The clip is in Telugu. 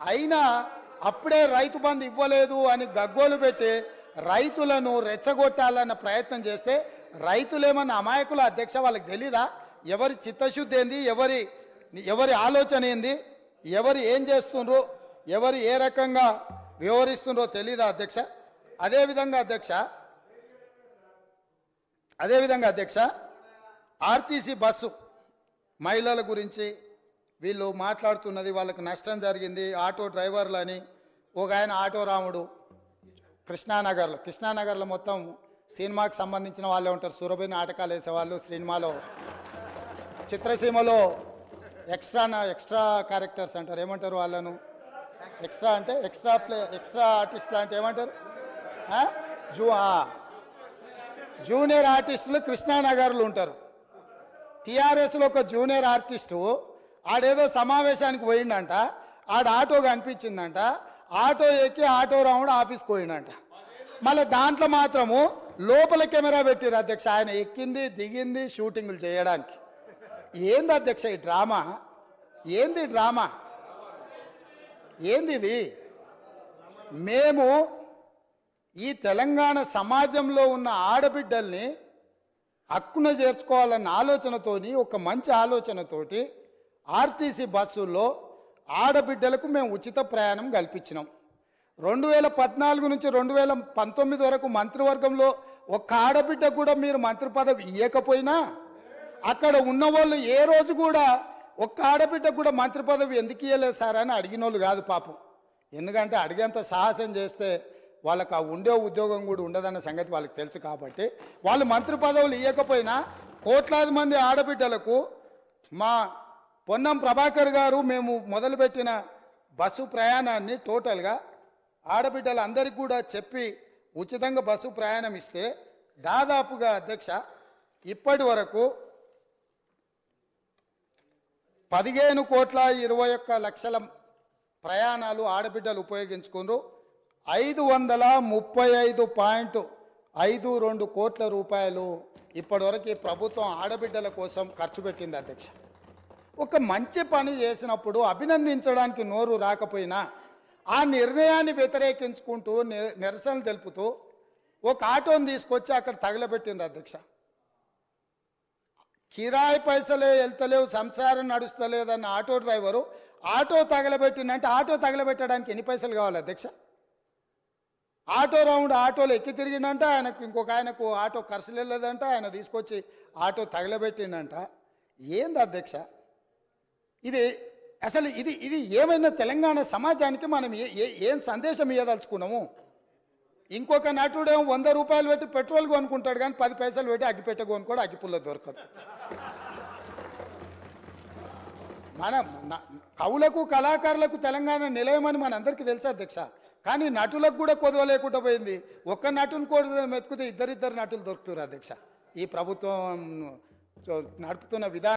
అయినా అప్పుడే రైతు బంధు ఇవ్వలేదు అని గగ్గోలు పెట్టి రైతులను రెచ్చగొట్టాలన్న ప్రయత్నం చేస్తే రైతులేమన్న అమాయకుల అధ్యక్ష వాళ్ళకి తెలీదా? ఎవరి చిత్తశుద్ధి ఏంది? ఎవరి ఎవరి ఆలోచన ఏంది? ఎవరు ఏం చేస్తుండ్రు? ఎవరు ఏ రకంగా వ్యవహరిస్తుండ్రో తెలీదా అధ్యక్ష? అదేవిధంగా అధ్యక్ష అదేవిధంగా అధ్యక్ష ఆర్టీసీ బస్సు మహిళల గురించి వీళ్ళు మాట్లాడుతున్నది వాళ్ళకి నష్టం జరిగింది ఆటో డ్రైవర్లు అని ఒక ఆయన ఆటో రాముడు కృష్ణానగర్లో. కృష్ణానగర్లో మొత్తం సినిమాకి సంబంధించిన వాళ్ళే ఉంటారు. సురభి నాటకాలు వేసేవాళ్ళు సినిమాలో. చిత్రసీమలో ఎక్స్ట్రా ఎక్స్ట్రా క్యారెక్టర్స్ అంటారు. ఏమంటారు వాళ్ళను? ఎక్స్ట్రా అంటే ఎక్స్ట్రా ప్లే ఎక్స్ట్రా ఆర్టిస్ట్ అంటే ఏమంటారు? జూ జూనియర్ ఆర్టిస్టులు కృష్ణానగర్లు ఉంటారు. టీఆర్ఎస్లో ఒక జూనియర్ ఆర్టిస్టు ఆడేదో సమావేశానికి పోయిండంట ఆడ ఆటో కనిపించిందంట ఆటో ఎక్కి ఆటో రాముడు ఆఫీస్కి పోయిండంట. మళ్ళీ దాంట్లో మాత్రము లోపల కెమెరా పెట్టారు అధ్యక్ష ఆయన ఎక్కింది దిగింది షూటింగ్లు చేయడానికి. ఏంది అధ్యక్ష ఈ డ్రామా? ఏంది డ్రామా? ఏంది ఇది? మేము ఈ తెలంగాణ సమాజంలో ఉన్న ఆడబిడ్డల్ని హక్కున చేర్చుకోవాలన్న ఆలోచనతోని ఒక మంచి ఆలోచనతోటి ఆర్టీసీ బస్సుల్లో ఆడబిడ్డలకు మేము ఉచిత ప్రయాణం కల్పించినాం. రెండు వేల పద్నాలుగు నుంచి రెండు వేల పంతొమ్మిది వరకు మంత్రివర్గంలో ఒక్క ఆడబిడ్డ కూడా మీరు మంత్రి పదవి ఇవ్వకపోయినా అక్కడ ఉన్న వాళ్ళు ఏ రోజు కూడా ఒక్క ఆడబిడ్డ కూడా మంత్రి పదవి ఎందుకు ఇవ్వలేదు సార్ అని అడిగిన వాళ్ళు కాదు పాపం. ఎందుకంటే అడిగేంత సాహసం చేస్తే వాళ్ళకి ఆ ఉండే ఉద్యోగం కూడా ఉండదన్న సంగతి వాళ్ళకి తెలుసు కాబట్టి వాళ్ళు మంత్రి పదవులు ఇవ్వకపోయినా కోట్లాది మంది ఆడబిడ్డలకు మా పొన్నం ప్రభాకర్ గారు మేము మొదలుపెట్టిన బస్సు ప్రయాణాన్ని టోటల్గా ఆడబిడ్డలందరికీ కూడా చెప్పి ఉచితంగా బస్సు ప్రయాణం ఇస్తే దాదాపుగా అధ్యక్ష ఇప్పటి వరకు పదిహేను కోట్ల ఇరవై ఒక్క లక్షల ప్రయాణాలు ఆడబిడ్డలు ఉపయోగించుకున్నారు ఐదు వందల ముప్పై ఐదు పాయింట్ ఐదు రెండు కోట్ల రూపాయలు ఇప్పటివరకు ప్రభుత్వం ఆడబిడ్డల కోసం ఖర్చు పెట్టింది అధ్యక్ష. ఒక మంచి పని చేసినప్పుడు అభినందించడానికి నోరు రాకపోయినా ఆ నిర్ణయాన్ని వ్యతిరేకించుకుంటూ నిరసన తెలుపుతూ ఒక ఆటోని తీసుకొచ్చి అక్కడ తగలబెట్టింది అధ్యక్ష. కిరాయి పైసలే వెళ్తలేవు సంసారం నడుస్తలేదన్న ఆటో డ్రైవరు ఆటో తగలబెట్టిందంటే ఆటో తగలబెట్టడానికి ఎన్ని పైసలు కావాలి అధ్యక్ష? ఆటో రౌండ్ ఆటోలో ఎక్కి తిరిగిందంట ఆయనకు ఇంకొక ఆయనకు ఆటో ఖర్చు వెళ్ళలేదంట ఆయన తీసుకొచ్చి ఆటో తగలబెట్టిండంట ఏంది అధ్యక్ష? ఇది అసలు ఇది ఇది ఏమైనా తెలంగాణ సమాజానికి మనం ఏ- ఏ- ఏం సందేశం ఇవ్వదలుచుకున్నాము ఇంకొక నటుడేమో వంద రూపాయలు పెట్టి పెట్రోల్ కొనుక్కుంటాడు కానీ పది పైసలు పెట్టి అగ్గిపెట్ట కొనుక్కోడు అగ్గిపుల్ల దొరకదు. మన కవులకు కళాకారులకు తెలంగాణ నిలయమని మనందరికీ తెలుసు అధ్యక్ష. కానీ నటులకు కూడా కొదవ లేకుండా పోయింది. ఒక్క నటుని కూడా మెతుకుతే ఇద్దరిద్దరు నటులు దొరుకుతారు అధ్యక్ష. ఈ ప్రభుత్వం నడుపుతున్న విధానం